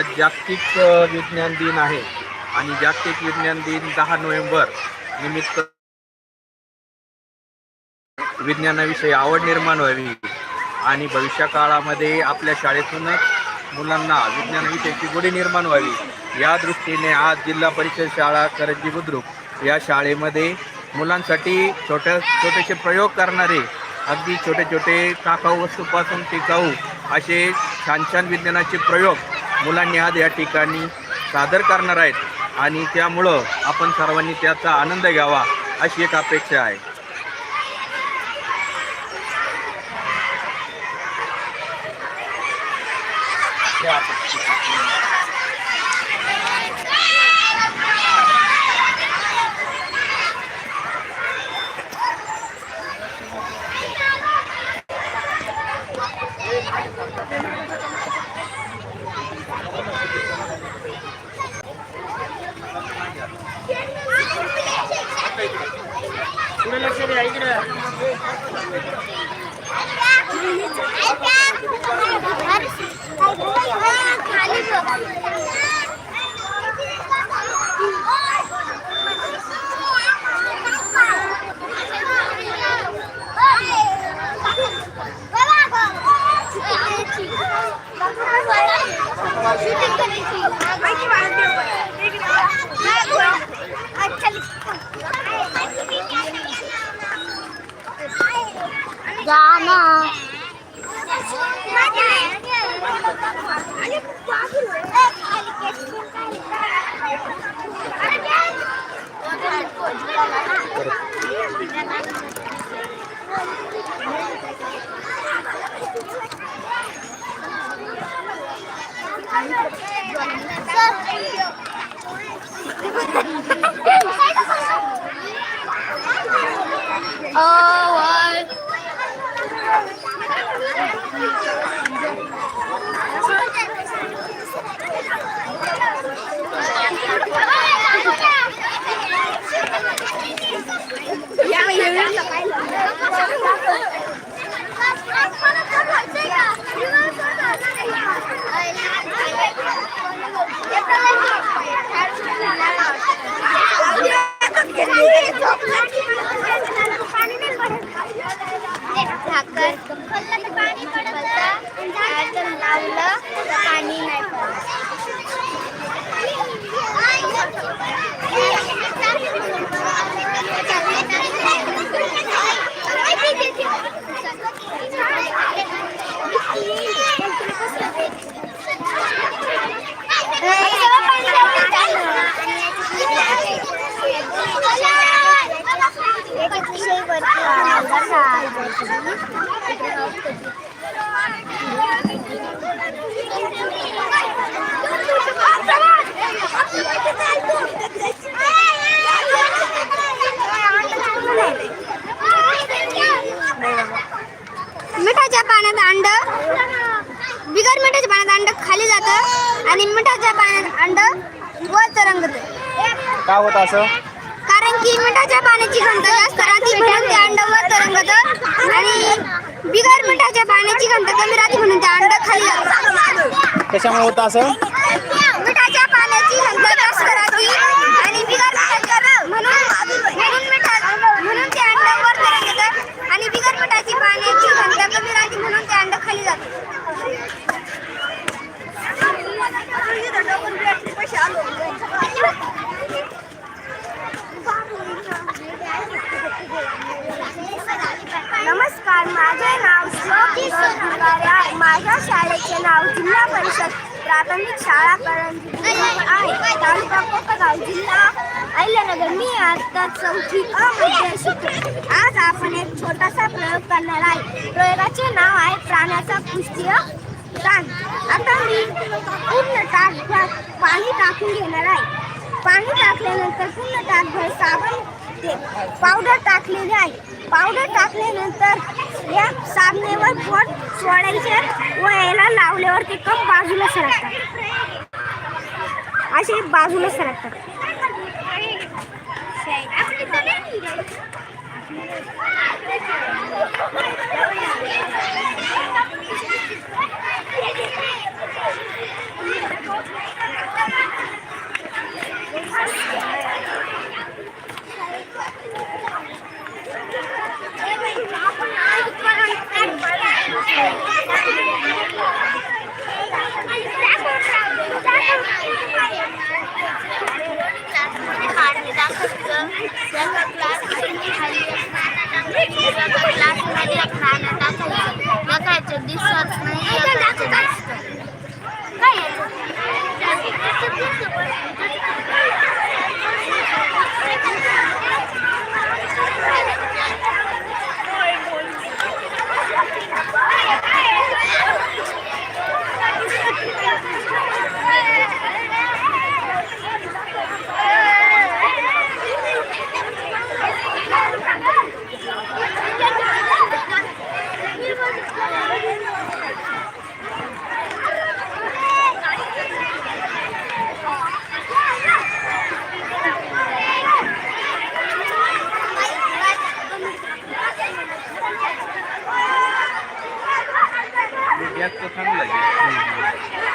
आज जागतिक विज्ञान दिन आहे. आणि जागतिक विज्ञान दिन दहा नोव्हेंबर निमित्त विज्ञानाविषयी आवड निर्माण व्हावी. आणि भविष्य काळामध्ये आपल्या शाळेतूनच मुलांना विज्ञानाविषयीची गोडी निर्माण व्हावी. या दृष्टीने आज जिल्हा परिषद शाळा करंजी बुद्रुक या शाळेमध्ये मुलांसाठी छोट्या छोटेसे प्रयोग करणारे अगदी छोटे छोटे टाकाऊ वस्तूपासून टिकाऊ असे छान छान विज्ञानाचे प्रयोग मुलांनी आज या ठिकाणी सादर करणार आहेत. आणि त्यामुळं आपण सर्वांनी त्याचा आनंद घ्यावा अशी एक अपेक्षा आहे. इकडं. দানা मिठाच्या पाण्यात अंड बिगर मिठाच्या पाण्यात अंड खाली जातं आणि मिठाच्या पाण्यात अंड वर तरंगत का होत असं? कारण की मिठाच्या पाण्याची घनता जास्त राहते म्हणून ते अंड वर तरंगत आणि बिगर मिठाच्या पाण्याची घनता कमी राहते म्हणून ते अंड खाली कशामुळे होत असं मिठाच्या पाण्याची घनता जास्त राहते आणि बिगर मिठाच्या म्हणून म्हणून मिठा म्हणून ते अंड वर तरंगत आणि बिगर मिठाची पाण्याची घनता कमी राहते म्हणून ते अंड खाली जातं नमस्कार माझे माझ्या शाळेचे नाव जिल्हा परिषद प्राथमिक शाळा करंजी आहे. तालुका जिल्हा अहिल्यानगर. मी आता चौथी अ मध्ये आज आपण एक छोटासा प्रयोग करणार आहे. प्रयोगाचे नाव आहे प्राण्याचा पुष्टीय ताण आता मी पूर्ण ताकभर पाणी टाकून घेणार आहे. पाणी टाकल्यानंतर पूर्ण ताकभर साबण ते पावडर टाकलेली आहे पावडर टाकल्यानंतर या साबणेवर बोट सोडायचे व याला लावल्यावर ते कप बाजूला सरकतात. असे बाजूला सरकतात डायरेक्ट खायला टाकायचं टाकायचं दिसत नाही एकाचं दिसतं. काय गॅस तर चांगला आहे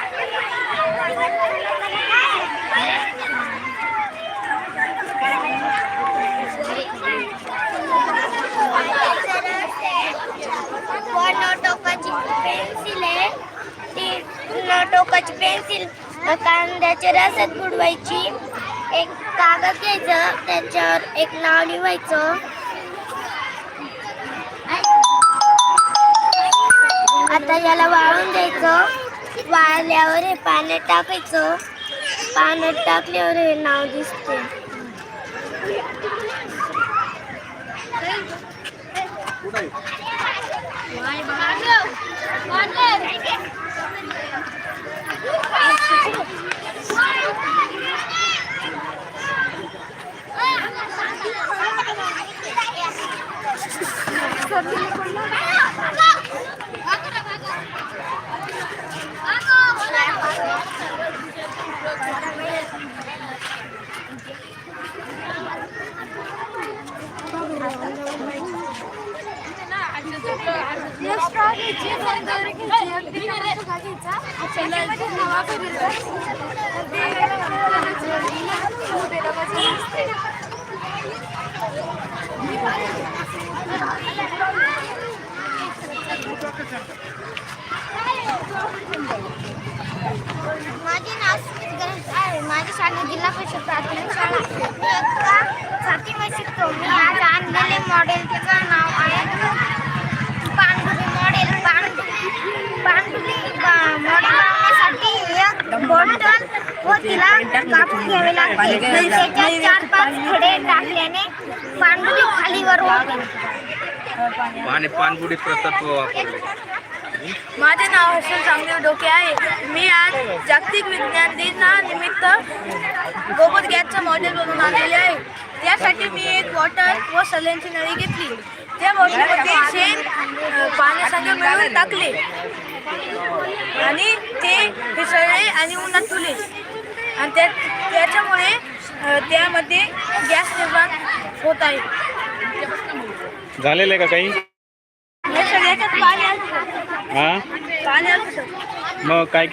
टोकाची पेन्सिल आहे ती टोकाची पेन्सिल कांद्याच्या रसात बुडवायची एक कागद घ्यायचं त्याच्यावर एक नाव लिहायचं. आता याला वाळून द्यायचं. वाळल्यावर हे पाण्यात टाकायचं. पाण्यात टाकल्यावर हे नाव दिसते माझे नाव सुमित गणेश आहे माझी शाळा जिल्हा परिषद प्राथमिक शाळा मी इयत्ता सातवीमध्ये शिकतो मी आज आणलेले मॉडेलचं नाव आहे पानडुबी मॉडेल पान पानडुबी बा- मॉडेल बनवण्यासाठी एक बॉटल व तिला कापून घ्यावे लागते त्याच्यात चार पाच खडे टाकल्याने पानडुबी खालीवर होते आणि पानबुडी प्रतत्व वापरले. माझे नाव हर्षल चांगदेव डोके आहे. मी आज जागतिक विज्ञान दिनानिमित्त गोबर गॅसचं मॉडेल बनवून आणलेले आहे. त्यासाठी मी एक बॉटल व सल्यांची नळी घेतली. त्या बॉटलमध्ये शेण अ, पाण्यासंग मिळवून टाकले. आणि ते मिसळले आणि उन्हात ठेवले आणि त्या त्याच्यामुळे त्यामध्ये गॅस निर्माण होत आहे. झालेलं आहे का काही? हे? सगळ्याच्यात पाणी आलं हा पाणी आलं सर मग काय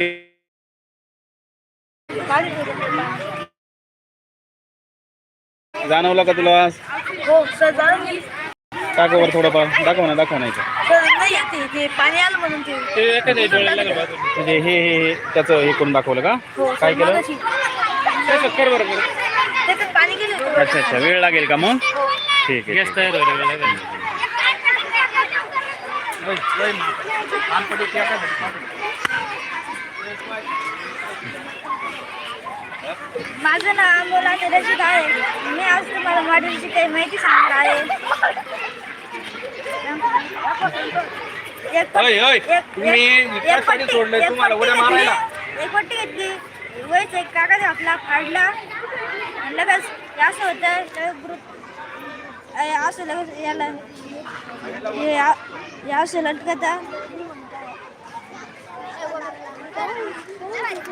जाणवलं का तुला? हो गेली टाकावर थोडंफार. दाखव ना दाखव नाही येते ते पाणी आलं म्हणून ते म्हणजे हे हे हे त्याचं हे करून दाखवलं का? हो काय केलं. अच्छा अच्छा वेळ लागेल का मग? ठीक आहे ठीक आहे. माझं नाव अमोला रशीद आहे. मी आज तुम्हाला मॉडेलची काही माहिती सांगणार आहे. एक तुम्हाला घेतली, मारायला. एक पट्टी घेतली. वयच एक कागद आपला आणि लगेच असं होतं ग्रुप असं लगेच याला हे हे असं लटकता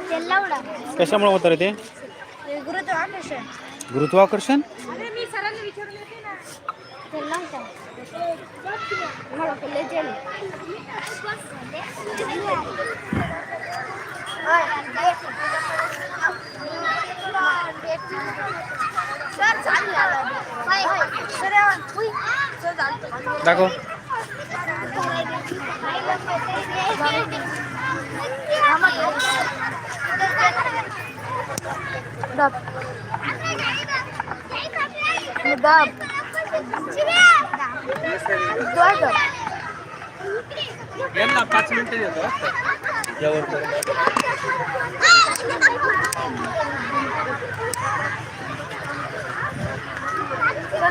ते लावडा कशामुळे होतं रे ते गुरुत्वाकर्षण गुरुत्वाकर्षण ते दाब दाब यांना पाच मिनिटं देतो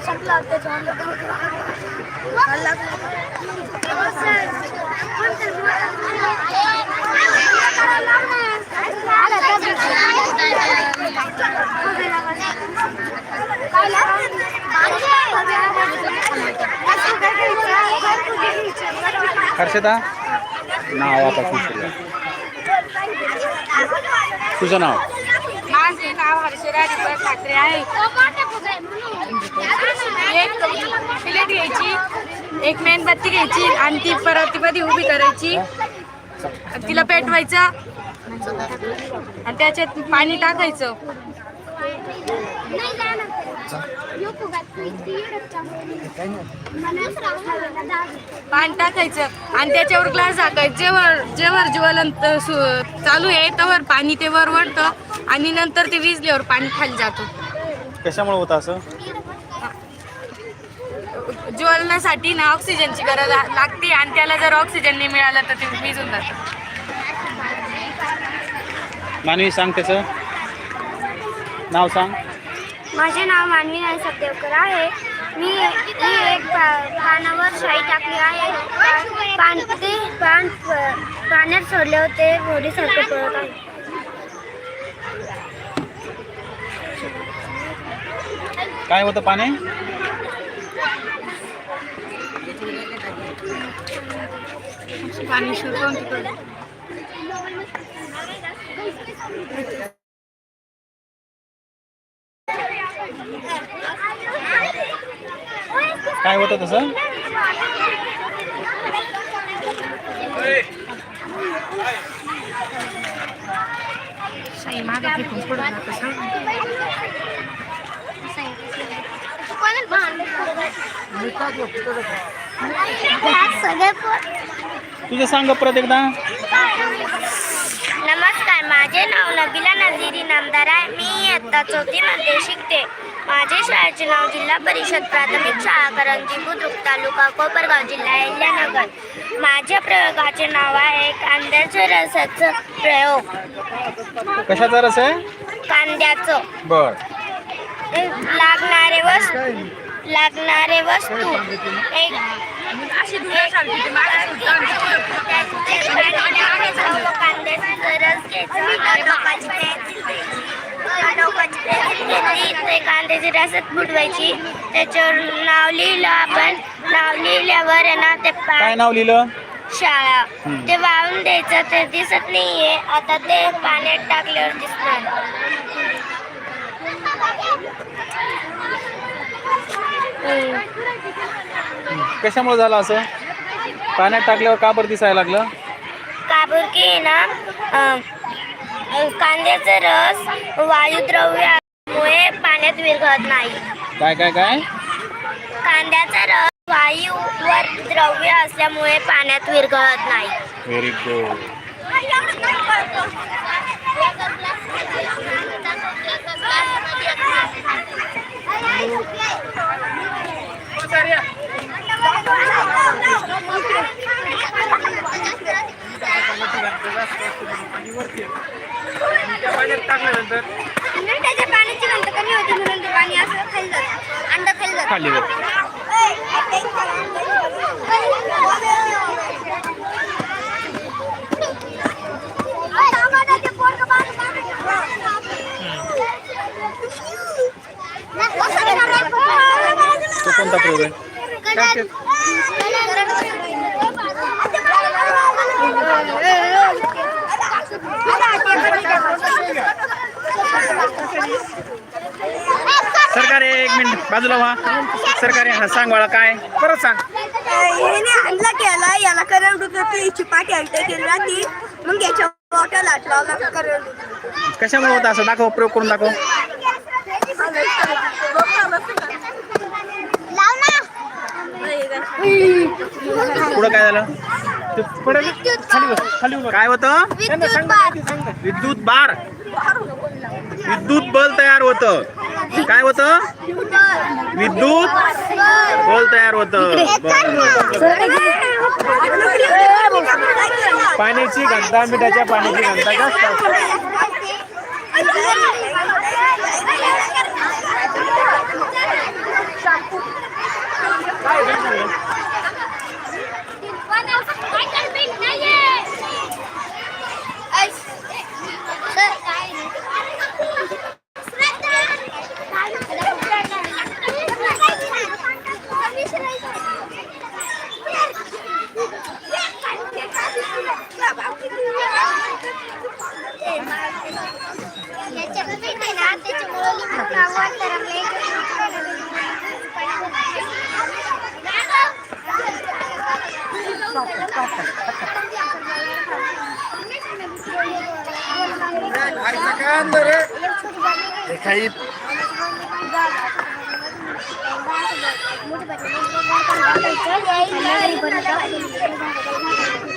संपला हर्षदा? नावापासून सुरुवात तुझं नाव? माझे नाव हर्षदा ठाकरे आहे. एक प्लेट घ्यायची एक मेणबत्ती घ्यायची आणि ती परत ती उभी करायची. तिला पेटवायचं आणि त्याच्यात पाणी टाकायचं. पाणी टाकायचं आणि त्याच्यावर ग्लास टाकायचं जेवर जेवर ज्वलन चालू आहे तवर पाणी ते वर आणि नंतर ते विजल्यावर पाणी खाली जातं. कशामुळे होतं असं? ज्वलनासाठी ना ऑक्सिजनची गरज लागते आणि त्याला जर ऑक्सिजन नाही मिळालं तर ते विजून जातं. मानवी सांग त्याचं. नाव सांग. माझे नाव मानवी नारायण सखदेवकर आहे. मी मी एक पा- पानावर शाई टाकली आहे. पान ते पान पाण्यात सोडले होते. होडीसारखे पळत आहे. काय होतं पाणी पाणी काय होतं तसं? तुझं सांग परत एकदा. नमस्कार माझे नाव नबिला नझीरी नामदार आहे. मी इयत्ता चौथीमध्ये शिकते. माझे शाळेचे नाव जिल्हा परिषद प्राथमिक शाळा करंजी बुद्रुक तालुका कोपरगाव जिल्हा अहिल्यानगर. माझ्या प्रयोगाचे नाव आहे कांद्याच्या रसाचं प्रयोग. कशाचा रस आहे? कांद्याचं. बर. लागणारे वस्तू लागणारे वस्तू. एक अशी धुण्यासारखी ती मागे सुद्धा कांद्याचा रसात बुडवायची त्याच्यावर नाव लिहिलं आपण नाव लिहिल्यावर ना ते काय नाव लिहिलं? शाळा. ते वाहून द्यायचं ते दिसत नाहीये. आता ते पाण्यात टाकल्यावर दिसणार. कशामुळे झालं असं? पाण्यात टाकल्यावर का बरं दिसायला लागलं? काबुर्की आहे ना अं, अं, कांद्याचा रस वायुद्रव्यामुळे पाण्यात विरघळत नाही. काय काय काय? कांद्याचा रस वायूवर द्रव्य असल्यामुळे पाण्यात विरघळत नाही. व्हेरी गुड पाण्यात टाकल्यानंतर त्याच्या पाण्याची घनता कमी होती म्हणून ते पाणी असं खाली जातं अंडा खाली जातं खाली जातं. तो कोणता प्रोग्राम सरकार एक मिनिट बाजूला व्हा सरकारी हा सांग बाळा काय परत सांग याने आणला केला याला करंट होतं याची पाठी हलते केली राहती मग याच्या बॉटल आत लावला करंट कशामुळे होतं असं दाखव प्रयोग करून दाखव लाव ना पुढं काय झालं? ते पुढे खाली बस, खाली उभं. काय होतं? विद्युत बार. विद्युत बार. विद्युत बल तयार होतं. काय होतं? विद्युत बल तयार होतं. पाण्याची घनता मिठाच्या पाण्याची घनता जास्त असते. काय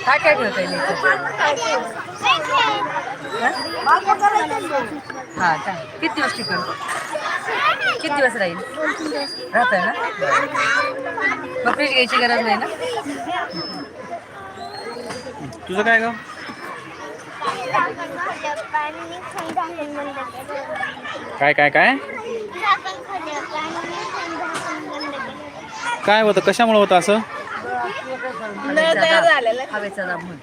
काय ठेवता येईल हा काय? किती दिवस टिकून? किती दिवस राहील? राहत ना? मग फ्रीज घ्यायची गरज नाही ना? तुझं काय ग? काय काय काय? काय होतं? कशामुळे होतं असं? हवेचा दाब. हवेचा दाब म्हणून.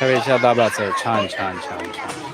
हवेच्या दाबाचं छान छान छान छान.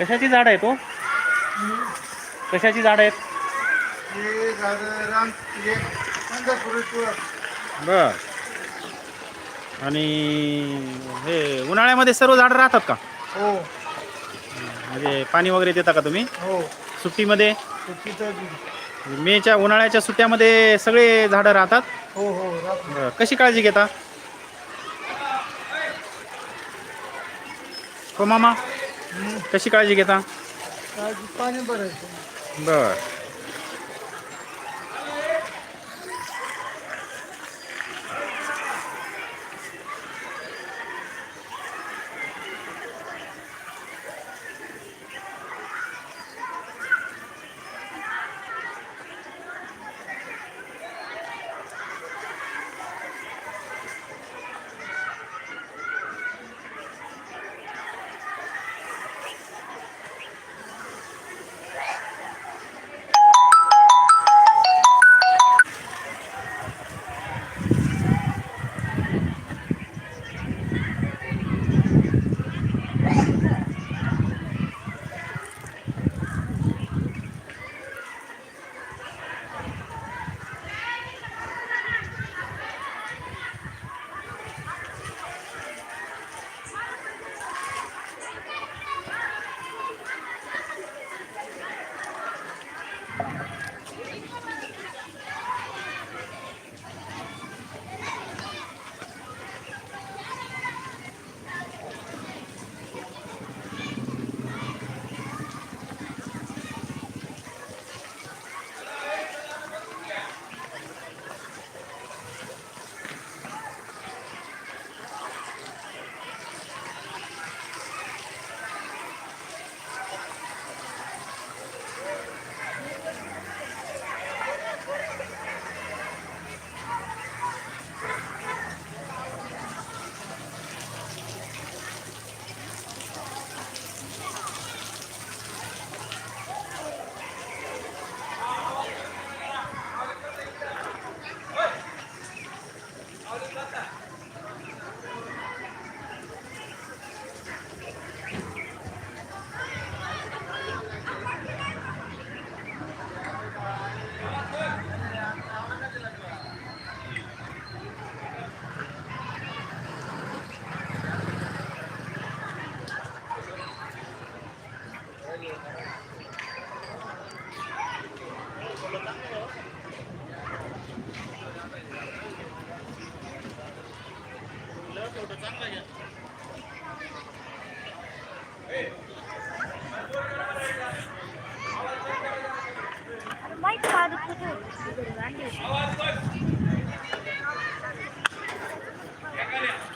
कशाची झाड आहे तो कशाची झाड आहेत? हे बर. आणि हे उन्हाळ्यामध्ये सर्व झाडं राहतात का? हो. म्हणजे पाणी वगैरे देता का तुम्ही? हो. सुट्टीमध्ये? मेच्या उन्हाळ्याच्या सुट्ट्यामध्ये सगळे झाडं राहतात? हो हो बरं. कशी काळजी घेता? हो मामा. कशी काळजी घेता? पाणी भरायचं बर.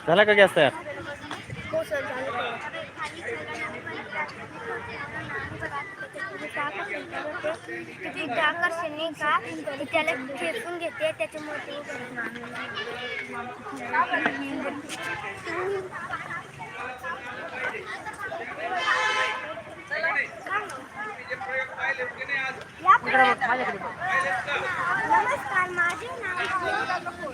झाला का गॅस तयार? हो सर झालं किती आकर्षण का की त्याला खेचून घेते त्याच्यामुळे ते या प्रयोगात- नमस्कार माझे नाव श्लोका कपूर.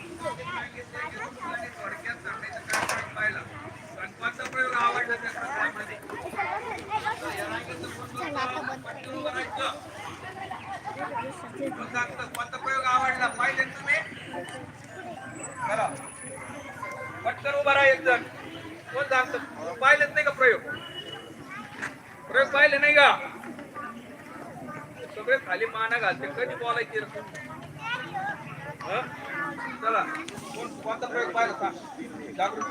माझ्या प्रयोग आवडला त्या प्रकारामध्ये चला आता बंद करूया. सांगतो कोणता प्रयोग आवडला पाहिले तुम्ही? चला. पटकन उभा राहा एक जण. कोण सांगतो पाहिलेच नाही का प्रयोग? प्रयोग पाहिले नाही का? सगळे खाली माना घालते. कधी बोलायचे चला. कोण कोणता प्रयोग पाहिला सांग. जागृती